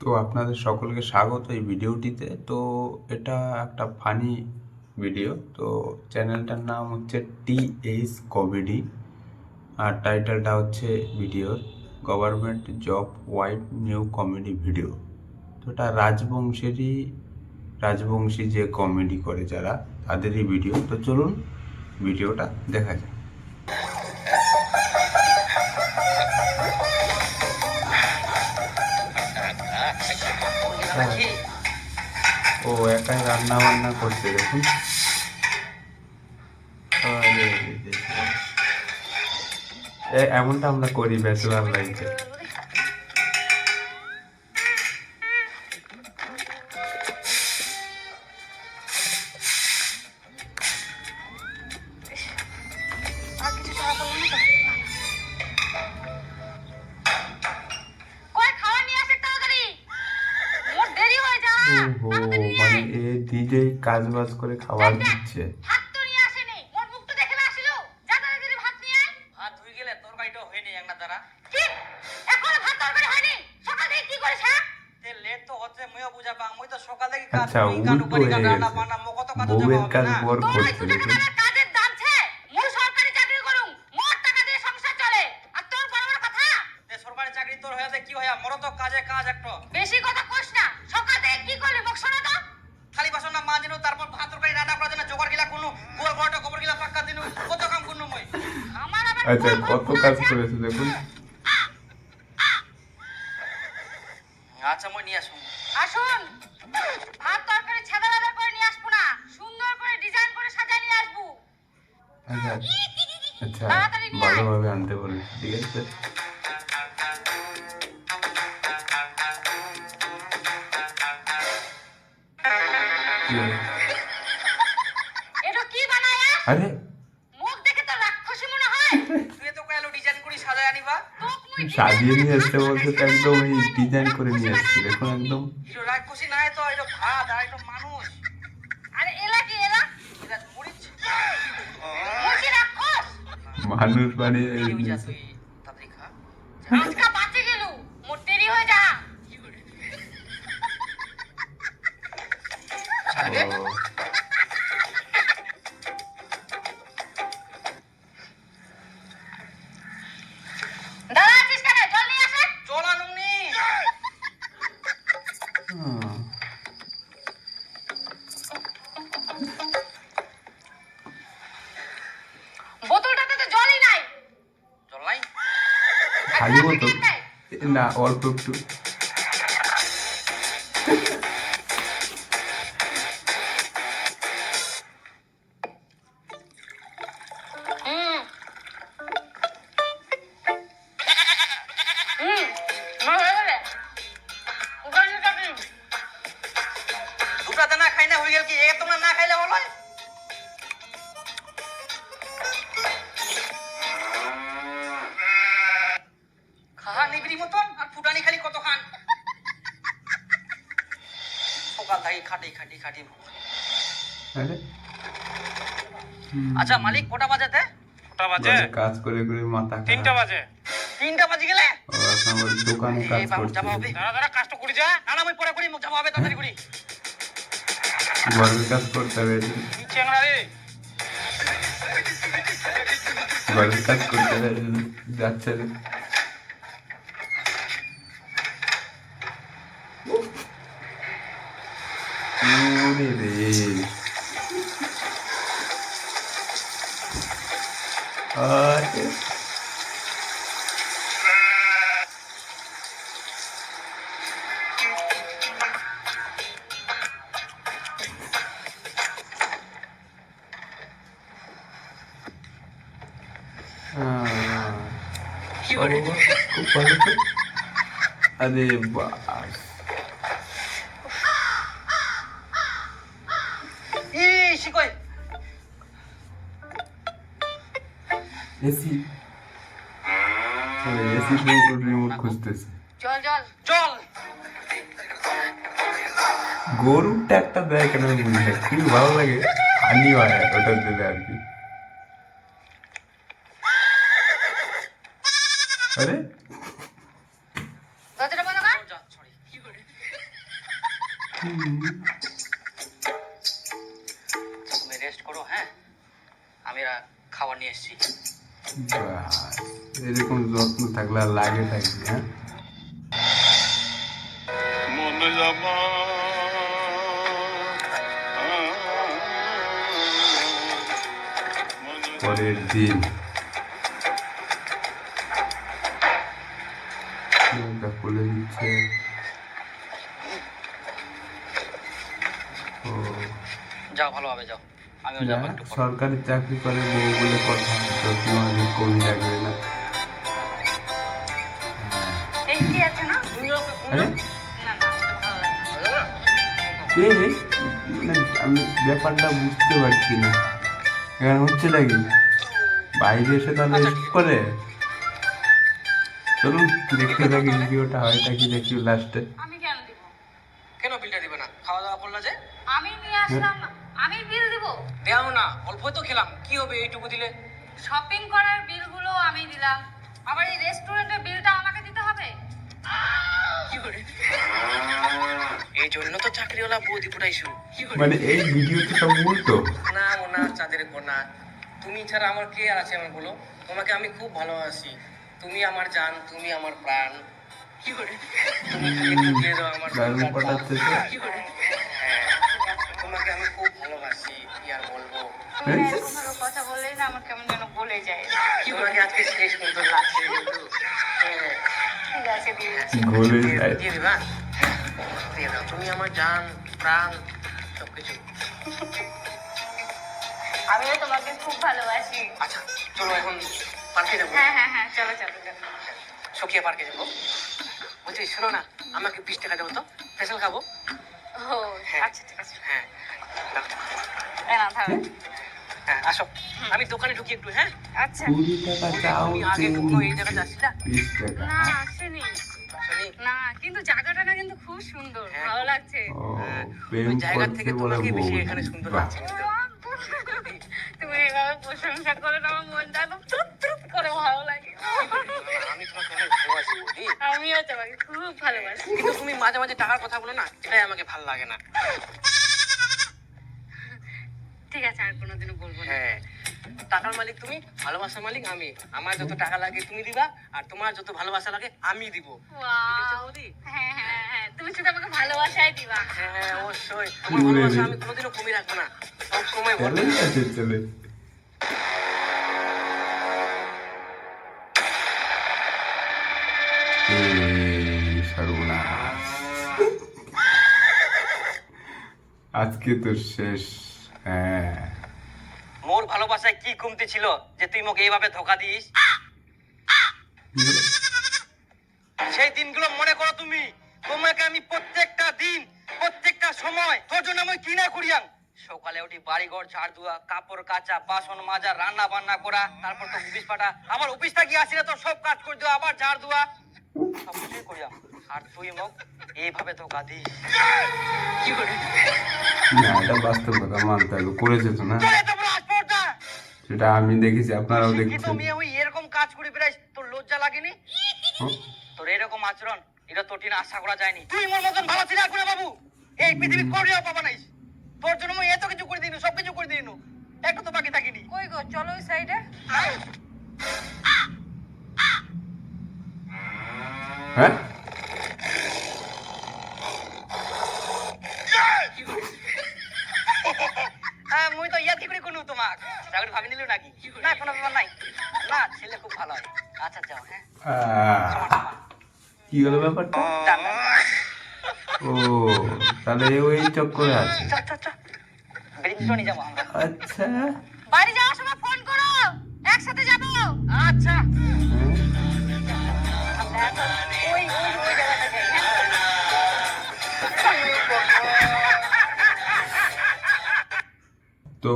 তো আপনাদের সকলকে স্বাগত এই ভিডিওটিতে। তো এটা একটা ফানি ভিডিও তো চ্যানেলটার নাম হচ্ছে টি এইচ কমেডি আর টাইটেলটা হচ্ছে ভিডিওর government job wide new comedy video তো এটা রাজবংশেরই, রাজবংশী যে কমেডি করে যারা, তাদেরই ভিডিও তো চলুন ভিডিওটা দেখা যাক। একাই রান্না বান্না করছে দেখুন। এমনটা আমরা করি ব্যাচেলার লাইফে। আর নিজেই কাজ বাজ করে খাবার দিচ্ছে। আচ্ছা মুখ তো দেখে না আসিলো? যা তাড়াতাড়ি ভাত নিয়ে আয় হাত ধুই গেলে তরকারিটা হয়নি একটা দ্বারা কি এখন ভাত তরকারি হয়নি সকাল থেকে কি করিস হ্যাঁ তে লেট তো হচ্ছে মুইও বুঝা পাং মুই তো সকাল থেকে আচ্ছা মুই গানু উল্টো করি হয়ে রান্না গেছে বান্না মো কত কাজ বউয়ের যাবা কাজ হবে না বর তোর করছে দুটো দেখুন টাকার কাজের দাম ছে মোর সরকারি চাকরি করুম মোর টাকা দিয়ে সংসার চলে আর তোর বড় বড় কথা তে সরকারি চাকরি তোর হয়ে কি হইয়া মরো তো কাজে কাজ একটা বেশি কথা কইস না সকাল থেকে কি করলি মুখ শোনা তো খালি বাসন না মাজিনু তারপর ভাত তরকারি রান্না করার জন্য জোগাড় গিলা কোন গোল বড়টা গোবর গিলা পাক্কা দিনু কত কাম করনু মই আমার আবার আচ্ছা কত কাজ করেছে দেখুন। আচ্ছা মই নিয়ে আসুন। আসুন। ভাত তরকারি ছেদা বেদা করে নিয়ে আসব না। সুন্দর করে ডিজাইন করে সাজায় নিয়ে আসব। আচ্ছা আচ্ছা। তাড়াতাড়ি নিয়ে ভালোভাবে আনতে ঠিক আছে? এটা কি বানায় আরে মুখ দেখে তো রাক্ষসী মনে হয় তুই তো কইলো ডিজাইন করি সাজায় আনিবা তোক মুই সাজিয়ে নিয়ে আসতে বলছে তো একদম এই ডিজাইন করে নিয়ে আসছি দেখুন একদম। হিরো রাক্ষসী নাই তো এটা ভাত আর এটা মানুষ। বানিয়ে এই বোতল প্যাকেট না অল্প একটু। সকাল খাটি খাটি খাটি। আচ্ছা মালিক কটা বাজাতে কটা বাজে? কাজ করে করে মাথা তিনটা বাজে। তিনটা বাজে গেলে? এখন কাজ করছে। যাবা হবে। দাঁড়া দাঁড়া কাজটা করি যা। না না আমি পরে করি মুখ যাব হবে তাড়াতাড়ি করি। ঘরের কাজ করতে হবে কি চেংড়া রে? ঘরের কাজ করতে হবে যাচ্ছে রে। ওরে রে আরে আহ, বাবা, খুব ভালো এসি এসি রিমোট খুঁজতেছে জল জল চল গরুরটা একটা দেয় কেন আমি বুঝি না? খুবই ভালো লাগে। হানি হয় ওটা দিলে আর কি। আরে? তুমি রেস্ট করো হ্যাঁ? আমি আর খাবার নিয়ে এসেছি। এরকম যত্ন থাকলে আর লাগে থাকবে হ্যাঁ? পরের দিন। খুলে দিচ্ছে। ও। যাও ভালোভাবে যাও। সরকারি চাকরি করে বউ বলে কথা কবি লাগবে না? রে? মানে আমি ব্যাপারটা বুঝতে পারছি না। এখানে হচ্ছে নাকি বাইরে এসে তাহলে আচ্ছা, করে চলুন দেখতে থাকি ভিডিওটা হয় নাকি দেখি লাস্টে আমি কেন দিব? কেন বিলটা দিবে না? খাওয়া দাওয়া করলা যে? আমি নিয়ে আসলাম আমি বিল দিব দেও না অল্প তো খেলাম। কি হবে এইটুকু দিলে? শপিং করার বিলগুলো আমি দিলাম। আবার এই রেস্টুরেন্টের বিলটা আমাকে দিতে হবে? কি করে? এই জন্য তো চাকরিওয়ালা বৌদি করে? মানে এই ভিডিওতে সব উল্টো? না মোনা চাঁদের কোনা তুমি ছাড়া আমার কে আর আছে আমার বলো? তোমাকে আমি খুব ভালোবাসি। তুমি আমার জান তুমি আমার প্রাণ। কি করে? তুমি খালি দাও আমার হ্যাঁ, তোমাকে আমি খুব ভালোবাসি কি আর বলব? কথা বললেই না আমার কেমন যেন বলে যায়। তোমাকে আজকে শেষ সুন্দর লাগছে কিন্তু হ্যাঁ, ঠিক আছে দিয়ে দিবা তুমি আমার জান প্রাণ সবকিছু। আমিও তোমাকে খুব ভালোবাসি। আচ্ছা চলো এখন পার্কে যাব। হ্যাঁ হ্যাঁ হ্যাঁ চলো চলো চলো। সখিয়া পার্কে যাব। বলছি শোনো না আমাকে বিশ টাকা দেবো তো। স্পেশাল খাব। ও হ্যাঁ। আচ্ছা ঠিক আছে। হ্যাঁ। না থাকবে হ্যাঁ আসো। আমি দোকানে ঢুকি একটু হ্যাঁ? আচ্ছা। কুড়ি টাকা চাও আমি আগে কখনো এই জায়গায় যাচ্ছি না না আসেনি। না কিন্তু জায়গাটা না কিন্তু খুব সুন্দর হ্যাঁ। ভালো লাগছে। হ্যাঁ, ওই জায়গা থেকে তোমাকে বেশি এখানে সুন্দর লাগছে তুমি এভাবে প্রশংসা করে না আমার মনটা একদম টুপ টুপ করে ভালো লাগে। আমি তোমাকে অনেক ভালোবাসি বৌদি। আমিও তোমাকে খুব ভালোবাসি। কিন্তু তুমি মাঝে মাঝে টাকার কথা বলো না এটাই আমাকে ভালো লাগে না। আছে আর কোনোদিনও বলব না। হ্যাঁ। টাকার মালিক তুমি ভালোবাসার মালিক আমি। আমার যত টাকা লাগে তুমি দিবা আর তোমার যত ভালোবাসা লাগে আমি দিব। হ্যাঁ হ্যাঁ হ্যাঁ। তুমি শুধু আমাকে ভালোবাসাই দিবা। হ্যাঁ হ্যাঁ, অবশ্যই তোমার ভালোবাসা আমি কোনোদিনও কমে রাখব না। সব সময় বলব। আজকে তো শেষ হ্যাঁ। মোর ভালোবাসায় কি কমতি ছিল যে তুই মোকে এইভাবে ধোকা দিস? সেই দিনগুলো মনে করো তুমি। তোমাকে আমি প্রত্যেকটা দিন, প্রত্যেকটা সময়, তোর জন্য আমি কি না করিয়াম সকালে উঠি বাড়ি ঘর ঝাড় দেওয়া কাপড় কাচা, বাসন মাজা, রান্না বান্না করা, তারপর তো অফিস পাঠা। আবার অফিস থাকি আসি না তো সব কাজ করে দেওয়া আবার ঝাড় দেওয়া সব কিছুই করিয়াম। আর তুই মোক এইভাবে ধোকা দিস। কি করে না এটা বাস্তব কথা মানতে হবে। করেছে তো না? সেটা আমি দেখেছি আপনারাও দেখছেন। ওই এরকম কাজ করে বেড়াইস তোর লজ্জা লাগেনি? তোর এরকম আচরণ এটা তোর টিন আশা করা যায়নি। তুই মোর মতন ভালো ছিল না বাবু এই পৃথিবী করিয়া পাবা নাইস। তোর জন্য আমি এত কিছু করে দিনু সব কিছু করে দিনু একটু তো বাকি থাকিনি। কই গো চলো ওই সাইডে। হ্যাঁ হ্যাঁ মুই তো ইয়াতি করে কোনো চাকরি ভাবি নিলু নাকি? না কোনো ব্যাপার নাই। না ছেলে খুব ভালো হয়। আচ্ছা যাও হ্যাঁ। কি হলো ব্যাপারটা। ও। তাহলে ওই চক্করে আছে। আচ্ছা। বাড়ি যাওয়ার সময় ফোন করো। একসাথে যাব। আচ্ছা। তো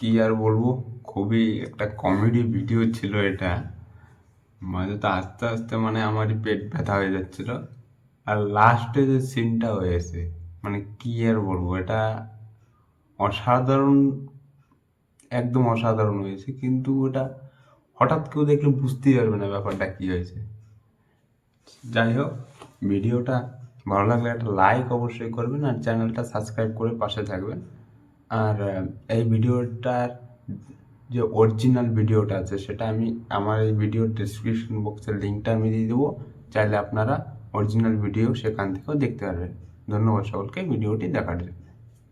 কি আর বলব? খুবই একটা কমেডি ভিডিও ছিল এটা। মাঝে তো আস্তে আস্তে মানে আমারই পেট ব্যথা হয়ে যাচ্ছিল। আর লাস্টে যে সিনটা হয়েছে মানে কি আর বলব? এটা অসাধারণ, একদম অসাধারণ হয়েছে। কিন্তু ওটা হঠাৎ কেউ দেখলে বুঝতেই পারবে না ব্যাপারটা কি হয়েছে। যাই হোক ভিডিওটা ভালো লাগলে একটা লাইক অবশ্যই করবেন আর চ্যানেলটা সাবস্ক্রাইব করে পাশে থাকবেন। আর এই ভিডিওটার যে অরিজিনাল ভিডিওটা আছে, সেটা আমি, আমার এই ভিডিওর ডিসক্রিপশন বক্সের লিঙ্কটা আমি দিয়ে দেবো। চাইলে আপনারা অরিজিনাল ভিডিও সেখান থেকেও দেখতে পারবেন। ধন্যবাদ সকলকে, ভিডিওটি দেখার জন্য।